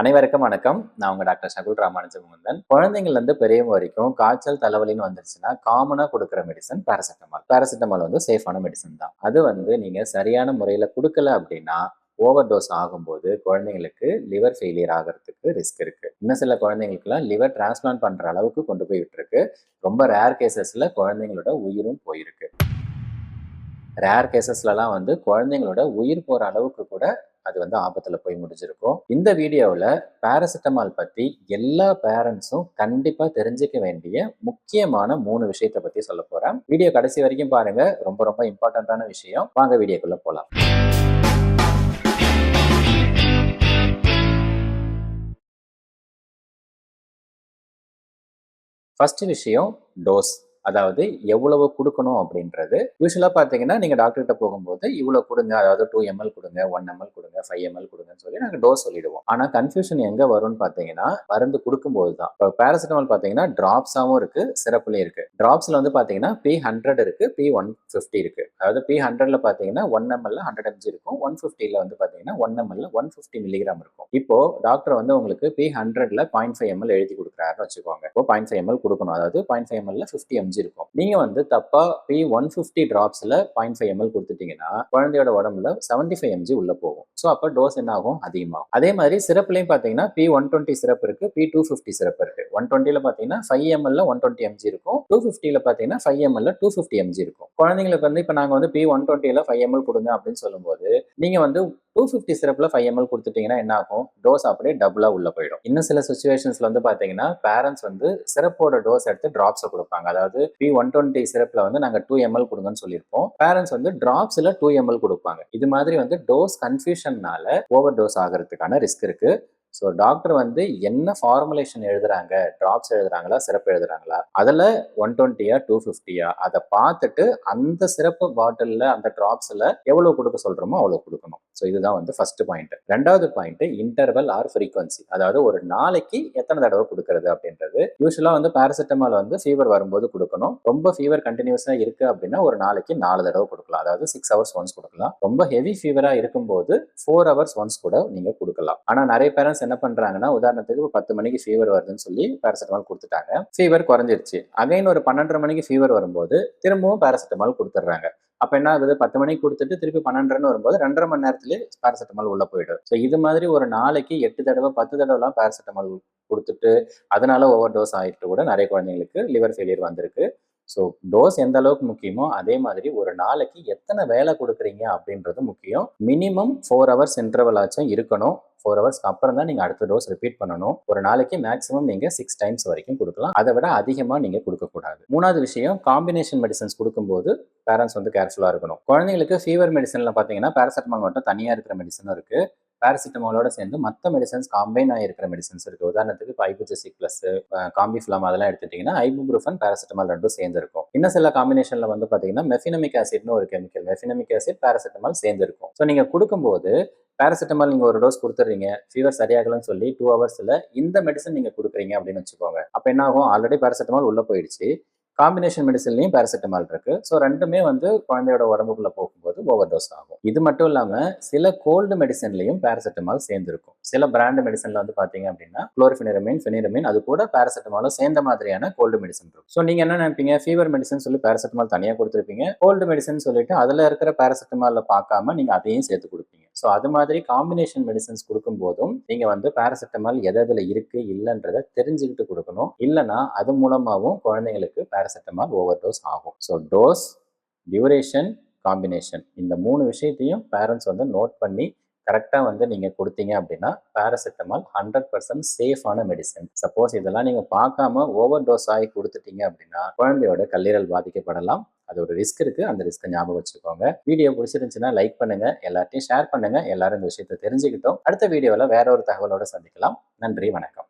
அனைவருக்கும் வணக்கம். நான் உங்க டாக்டர் சகுல் ராமானுஜ முகுந்தன் குழந்தைங்கள்ல இருந்து பெரியவங்க வரைக்கும் காய்ச்சல் தலைவலின்னு வந்துருச்சுன்னா காமனா கொடுக்குற மெடிசன் பேராசிட்டமால் பேராசிட்டமால் வந்து சேஃபான மெடிசன் தான். அது வந்து நீங்க சரியான முறையில கொடுக்கல அப்படின்னா ஓவர் டோஸ் ஆகும்போது குழந்தைங்களுக்கு லிவர் ஃபெயிலியர் ஆகிறதுக்கு ரிஸ்க் இருக்கு. இன்னும் சில குழந்தைங்களுக்குலாம் லிவர் டிரான்ஸ்பிளான்ட் பண்ற அளவுக்கு கொண்டு போய் விட்டுருக்கு. ரொம்ப ரேர் கேசஸ்ல குழந்தைங்களோட உயிரும் போயிருக்கு. ரேர் கேசஸ்லலாம் வந்து குழந்தைங்களோட உயிர் போற அளவுக்கு கூட அது வந்து ஆபத்துல போய் முடிஞ்சிருக்கும். இந்த வீடியோவில் பேராசிட்டமால் பத்தி எல்லா பேரண்ட்ஸும் கண்டிப்பா தெரிஞ்சுக்க வேண்டிய முக்கியமான மூணு விஷயத்தை பத்தி சொல்ல போறேன். வீடியோ கடைசி வரைக்கும் பாருங்க. ரொம்ப ரொம்ப இம்பார்ட்டண்ட்டான விஷயம். வாங்க வீடியோக்குள்ள போலாம். ஃபர்ஸ்ட் விஷயம் டோஸ் அதாவது எவ்வளவு கொடுக்கணும் அப்படின்றது. யூஸ்வலாக பார்த்தீங்கன்னா நீங்கள் டாக்டர்கிட்ட போகும்போது இவ்வளோ கொடுங்க அதாவது டூ எம்எல் கொடுங்க ஒன் எம்எல் கொடுங்க ஃபைவ் எம்எல் கொடுங்கன்னு சொல்லி நாங்கள் டோஸ் சொல்லிடுவோம். ஆனால் கன்ஃபியூஷன் எங்கே வரும்னு பார்த்தீங்கன்னா மருந்து கொடுக்கும்போது தான் இப்போ பேராசிட்டமால் பார்த்தீங்கன்னா ட்ராப்ஸாகவும் இருக்குது சிறப்புலேயும் இருக்குது ட்ராப்ஸில் வந்து பார்த்தீங்கன்னா பி ஹண்ட்ரட் இருக்குது பி ஒன் ஃபிஃப்டி இருக்குது அதாவது பி ஹண்ட்ரட்ல பார்த்தீங்கன்னா ஒன் எம்எல்ல ஹண்ட்ரட் எம்ஜி இருக்கும். ஒன் ஃபிஃப்டியில் வந்து பார்த்தீங்கன்னா ஒன் எம்எல்ல ஒன் ஃபிஃப்டி மில்லிகிராம் இருக்கும். இப்போ டாக்டர் வந்து உங்களுக்கு பி ஹண்ட்ரட்ல பாயிண்ட் ஃபைவ் எம்எல் எழுதி கொடுக்குறாருன்னு வச்சுக்கோங்க. இப்போ பாயிண்ட் ஃபைவ் எம்எல் கொடுக்கணும். அதாவது பாயிண்ட் ஃபைவ் எம்எல்ல ஃபிஃப்டி எம்ஜி இருக்கும் நீங்க வந்து தப்பா பி ஒன் ஃபிஃப்டி டிராப்ஸ்ல பாயிண்ட் ஃபைவ் எம்எல் கொடுத்துட்டீங்கன்னா குழந்தையோட உடம்புல செவன்டி ஃபைவ் எம்ஜி உள்ள போகும். ஸோ அப்போ டோஸ் என்ன ஆகும்? அதிகமாகும். அதே மாதிரி சிறப்புலையும் பார்த்தீங்கன்னா பி ஒன் டுவெண்ட்டி சிறப்பு இருக்கு பி டூ ஃபிஃப்டி சிறப்பு இருக்கு. ஒன் டுவெண்ட்டில பார்த்தீங்கன்னா ஃபைவ் எம்எல்ல ஒன் டுவெண்ட்டி எம்ஜி இருக்கும். டூ ஃபிஃப்டியில் பார்த்தீங்கன்னா ஃபைவ் எம்எல்ல டூ ஃபிஃப்டி எம்ஜி இருக்கும். குழந்தைங்களுக்கு வந்து இப்போ நாங்கள் வந்து பி ஒன் டுவெண்ட்டியில் ஃபைவ் எம்எல் கொடுங்க அப்படின்னு சொல்லும்போது நீங்கள் வந்து டூ ஃபிஃப்டி சிரப்பில் ஃபைவ் எம்எல் கொடுத்துட்டீங்கன்னா என்ன ஆகும் டோஸ் அப்படியே டபுளாக உள்ள போயிடும். இன்னும் சில சுச்சுவேஷன்ஸ்ல வந்து பார்த்தீங்கன்னா பேரண்ட்ஸ் வந்து சிறப்போட டோஸ் எடுத்து டிராப்ஸை கொடுப்பாங்க. அதாவது பி ஒன் டுவெண்ட்டி சிறப்பில் வந்து நாங்கள் டூ எம்எல் கொடுங்கன்னு சொல்லியிருப்போம். பேரண்ட்ஸ் வந்து டிராப்ஸில் டூ எம்எல் கொடுப்பாங்க. இது மாதிரி வந்து டோஸ் கன்ஃபியூஷன்னால ஓவர் டோஸ் ஆகிறதுக்கான ரிஸ்க் இருக்கு. ஸோ டாக்டர் வந்து என்ன ஃபார்முலேஷன் எழுதுறாங்க? ட்ராப்ஸ் எழுதுறாங்களா? சிறப்பு எழுதுறாங்களா? அதில் ஒன் டுவெண்ட்டியா டூ ஃபிஃப்டியா அதை பார்த்துட்டு அந்த சிறப்பு பாட்டிலில் அந்த ட்ராப்ஸில் எவ்வளோ கொடுக்க சொல்கிறோமோ அவ்வளோ கொடுக்கணும். ஸோ இதுதான் வந்து ஃபர்ஸ்ட் பாயிண்ட் ரெண்டாவது பாயிண்ட் இன்டர்வல் ஆர் ஃப்ரீக்வன்சி அதாவது ஒரு நாளைக்கு எத்தனை தடவை கொடுக்கறது அப்படின்றது. யூஸ்வலாக வந்து பேராசிட்டமால் வந்து ஃபீவர் வரும்போது கொடுக்கணும். ரொம்ப ஃபீவர் கண்டினியூஸாக இருக்கு அப்படின்னா ஒரு நாளைக்கு நாலு தடவை கொடுக்கலாம். அதாவது சிக்ஸ் ஹவர்ஸ் ஒன்ஸ் கொடுக்கலாம். ரொம்ப ஹெவி ஃபீவராக இருக்கும்போது ஃபோர் ஹவர்ஸ் ஒன்ஸ் கூட நீங்கள் கொடுக்கலாம். ஆனால் நிறைய பேரண்ட்ஸ் என்ன பண்ணுறாங்கன்னா உதாரணத்துக்கு பத்து மணிக்கு ஃபீவர் வருதுன்னு சொல்லி பேராசிட்டமால் கொடுத்துட்டாங்க. ஃபீவர் குறைஞ்சிருச்சு. அகைன் ஒரு பன்னெண்டரை மணிக்கு ஃபீவர் வரும்போது திரும்பவும் பேராசிட்டமால் கொடுத்துட்றாங்க. அப்ப என்ன ஆகுது? பத்து மணிக்கு கொடுத்துட்டு திருப்பி பன்னெண்டுன்னு வரும்போது ரெண்டரை மணி நேரத்திலே பேராசிட்டமால் உள்ள போயிடும். ஸோ இது மாதிரி ஒரு நாளைக்கு எட்டு தடவை பத்து தடவைலாம் பேராசிட்டமால் கொடுத்துட்டு அதனால ஓவர் டோஸ் ஆகிட்டு கூட நிறைய குழந்தைங்களுக்கு லிவர் ஃபெயிலியர் வந்திருக்கு. ஸோ டோஸ் எந்த அளவுக்கு முக்கியமோ அதே மாதிரி ஒரு நாளைக்கு எத்தனை வேலை கொடுக்குறீங்க அப்படின்றது முக்கியம். மினிமம் ஃபோர் ஹவர்ஸ் இன்டர்வல் ஆச்சும் இருக்கணும். ஃபோர் ஹவர்ஸ்க்கு அப்புறம் தான் நீங்கள் அடுத்த டோஸ் ரிப்பீட் பண்ணணும். ஒரு நாளைக்கு மேக்ஸிமம் நீங்கள் சிக்ஸ் டைம்ஸ் வரைக்கும் கொடுக்கலாம். அதை விட அதிகமாக நீங்கள் கொடுக்கக்கூடாது. மூணாவது விஷயம் காம்பினேஷன் மெடிசன்ஸ் கொடுக்கும்போது பேரண்ட்ஸ் வந்து கேர்ஃபுல்லாக இருக்கணும். குழந்தைங்களுக்கு ஃபீவர் மெடிசனில் பார்த்தீங்கன்னா பேராசிட்டமால் மட்டும் தனியாக இருக்கிற மெடிசனும் இருக்குது பேராசிட்டமாலோட சேர்ந்து மற்ற மெடிசன்ஸ் காம்பைன் ஆகிருக்கிற மெடிசன்ஸ் இருக்குது உதாரணத்துக்கு இப்போ ஐபுஜெசிக் ப்ளஸ் காம்பிஃபிலாம் அதெல்லாம் எடுத்துட்டிங்கன்னா ஐபுப்ரூஃபன் பேராசிட்டமால் ரெண்டும் சேர்ந்துருக்கும். இன்னும் சில காம்பினேஷனில் வந்து பார்த்தீங்கன்னா மெஃபினமிக் ஆசிட்னு ஒரு கெமிக்கல் மெஃபினமிக் ஆசிட் பேராசிட்டமால் சேர்ந்திருக்கும். ஸோ நீங்கள் கொடுக்கும்போது பேராசிட்டமால் நீங்கள் ஒரு டோஸ் கொடுத்துட்றீங்க ஃபீவர் சரியாகலன்னு சொல்லி டூ ஹவர்ஸில் இந்த மெடிசன் நீங்கள் கொடுக்குறீங்க அப்படின்னு வச்சுக்கோங்க. அப்போ என்ன ஆகும்? ஆல்ரெடி பேராசிட்டமால் உள்ளே போயிடுச்சு. காம்பினேஷன் மெடிசன்லையும் பேராசிட்டமால் இருக்கு. ஸோ ரெண்டுமே வந்து குழந்தையோட உடம்புக்குள்ள போகும்போது ஓவர் டோஸ் ஆகும். இது மட்டும் இல்லாமல் சில கோல்டு மெடிசன்லையும் பேராசிட்டமால் சேர்ந்துருக்கும். சில பிராண்ட் மெடிசன்ல வந்து பார்த்தீங்க அப்படின்னா குளோரிஃபினிரமின் ஃபினிரமின் அது கூட பேராசிட்டமாலும் சேர்ந்த மாதிரியான கோல்டு மெடிசன் இருக்கும். ஸோ நீங்கள் என்ன நினைப்பீங்க? ஃபீவர் மெடிசன் சொல்லி பேராசிட்டமால் தனியாக கொடுத்துருப்பீங்க. கோல்டு மெடிசன் சொல்லிட்டு அதில் இருக்கிற பேராசிட்டமாலில் பார்க்காம நீங்கள் அதையும் சேர்த்து கொடுப்பீங்க. ஸோ அது மாதிரி காம்பினேஷன் மெடிசன்ஸ் கொடுக்கும் போதும் நீங்கள் வந்து பேராசெட்டமால் எது எதில் இருக்கு இல்லைன்றத தெரிஞ்சுக்கிட்டு கொடுக்கணும். இல்லைன்னா அது மூலமாகவும் குழந்தைங்களுக்கு பேராசெட்டமால் ஓவர் டோஸ் ஆகும். ஸோ டோஸ் டியூரேஷன் காம்பினேஷன் இந்த மூணு விஷயத்தையும் பேரண்ட்ஸ் வந்து நோட் பண்ணி கரெக்டாக வந்து நீங்கள் கொடுத்தீங்க அப்படின்னா பேராசிட்டமால் ஹண்ட்ரட் பர்சன்ட் சேஃபான மெடிசன் சப்போஸ் இதெல்லாம் நீங்கள் பார்க்காம ஓவர் டோஸ் ஆகி கொடுத்துட்டீங்க அப்படின்னா குழந்தையோட கல்லீரல் பாதிக்கப்படலாம். அது ஒரு ரிஸ்க் இருக்கு. அந்த ரிஸ்க்கை ஞாபகம் வச்சுக்கோங்க. வீடியோ பிடிச்சிருந்துச்சுன்னா லைக் பண்ணுங்க. எல்லாத்தையும் ஷேர் பண்ணுங்க. எல்லாரும் இந்த விஷயத்தை தெரிஞ்சுக்கிட்டோம். அடுத்த வீடியோவில் வேற ஒரு தகவலோட சந்திக்கலாம். நன்றி வணக்கம்.